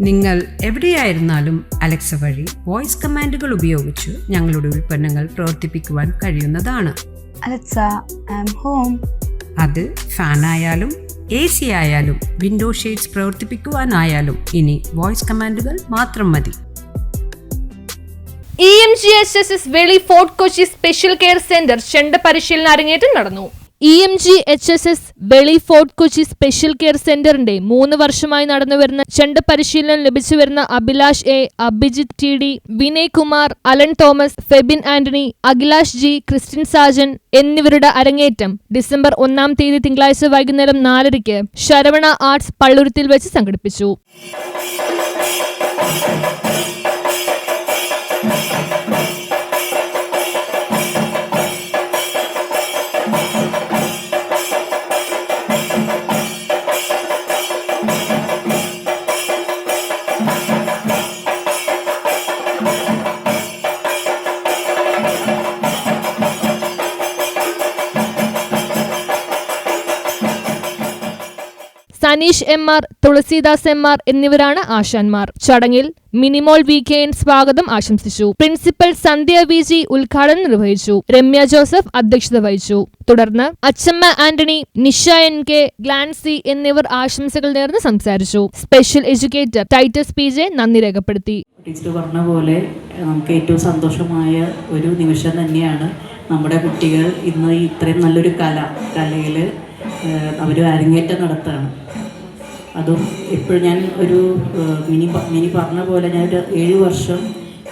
നിങ്ങൾ എവിടെയായിരുന്നാലും അലക്സ വഴി വോയിസ് കമാൻഡുകൾ ഉപയോഗിച്ച് ഞങ്ങളുടെ ഉൽപ്പന്നങ്ങൾ പ്രവർത്തിപ്പിക്കുവാൻ കഴിയുന്നതാണ്. Alexa, I'm home. അത് ഫാനായാലും എ സി ആയാലും വിൻഡോ ഷെയ്ഡ്സ് പ്രവർത്തിപ്പിക്കുവാനായാലും ഇനി വോയിസ് കമാൻഡുകൾ മാത്രം മതി. E M G S S S Veli Fort Kochi special care centre ചെണ്ട പരിശീലന അരങ്ങേറ്റം നടന്നു. E M G H S S Veli Fort Kochi special care സെന്ററിന്റെ മൂന്ന് വർഷമായി നടന്നുവരുന്ന ചെണ്ട പരിശീലനം ലഭിച്ചു വരുന്ന Abhilash A Abhijith T D Vinay Kumar Alan Thomas Febin Antony Akhilash G Christin Sajan എന്നിവരുടെ അരങ്ങേറ്റം ഡിസംബർ ഒന്നാം തീയതി തിങ്കളാഴ്ച വൈകുന്നേരം നാലരയ്ക്ക് ശരവണ ആർട്സ് പള്ളുരുത്തിൽ വെച്ച് സംഘടിപ്പിച്ചു. Saneesh M R Thulasidas M R എന്നിവരാണ് ആശാന്മാർ. ചടങ്ങിൽ മിനിമോൾ വി കെ എൻ സ്വാഗതം ആശംസിച്ചു. പ്രിൻസിപ്പൽ സന്ധ്യ വി ജി ഉദ്ഘാടനം നിർവഹിച്ചു. രമ്യ ജോസഫ് അധ്യക്ഷത വഹിച്ചു. തുടർന്ന് അച്ചമ്മ ആന്റണി നിഷ എൻ കെ ഗ്ലാൻസി എന്നിവർ ആശംസകൾ നേർന്ന് സംസാരിച്ചു. Special educator Titus P J നന്ദി രേഖപ്പെടുത്തി. ടീച്ചർ പറഞ്ഞ പോലെ നമുക്ക് ഏറ്റവും സന്തോഷമായ ഒരു നിമിഷം തന്നെയാണ് നമ്മുടെ കുട്ടികൾ ഇന്ന് ഇത്രയും നല്ലൊരു കല കലയിൽ അവർ അരങ്ങേറ്റം നടത്തുകയാണ്. അതും ഇപ്പോഴും ഞാൻ ഒരു മിനി മിനി പറഞ്ഞ പോലെ ഞാൻ ഏഴ് വർഷം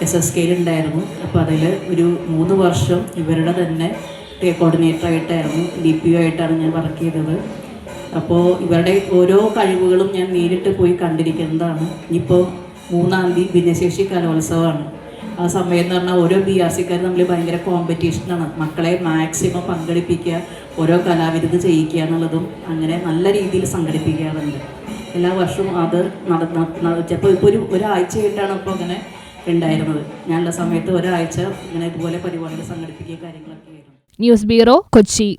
എസ് എസ് കെയിൽ ഉണ്ടായിരുന്നു. അപ്പോൾ അതിൽ ഒരു മൂന്ന് വർഷം ഇവരുടെ തന്നെ കോർഡിനേറ്റർ ആയിട്ടായിരുന്നു ഡി പി ഒ ആയിട്ടാണ് ഞാൻ വർക്ക് ചെയ്തത്. അപ്പോൾ ഇവരുടെ ഓരോ കഴിവുകളും ഞാൻ നേരിട്ട് പോയി കണ്ടിരിക്കുന്നതാണ്. ഇനിയിപ്പോൾ മൂന്നാം തീയതി ഭിന്നശേഷി കലോത്സവമാണ്. ആ സമയം എന്ന് പറഞ്ഞാൽ ഓരോ ബി ആർ സിക്കാർ തമ്മിൽ ഭയങ്കര കോമ്പറ്റീഷനാണ് മക്കളെ മാക്സിമം പങ്കെടുപ്പിക്കുക ഓരോ കലാവിരുത് ചെയ്യിക്കുക എന്നുള്ളതും അങ്ങനെ നല്ല രീതിയിൽ സംഘടിപ്പിക്കാറുണ്ട് എല്ലാ വർഷവും അത് നടന്ന ചിലപ്പോൾ ഇപ്പോൾ ഒരു ഒരാഴ്ചയായിട്ടാണ് ഇപ്പോൾ അങ്ങനെ ഉണ്ടായിരുന്നത്. ഞാനുള്ള സമയത്ത് ഒരാഴ്ച ഇങ്ങനെ ഇതുപോലെ പരിപാടികൾ സംഘടിപ്പിക്കുക കാര്യങ്ങളൊക്കെ ആയിരുന്നു. News bureau Kochi.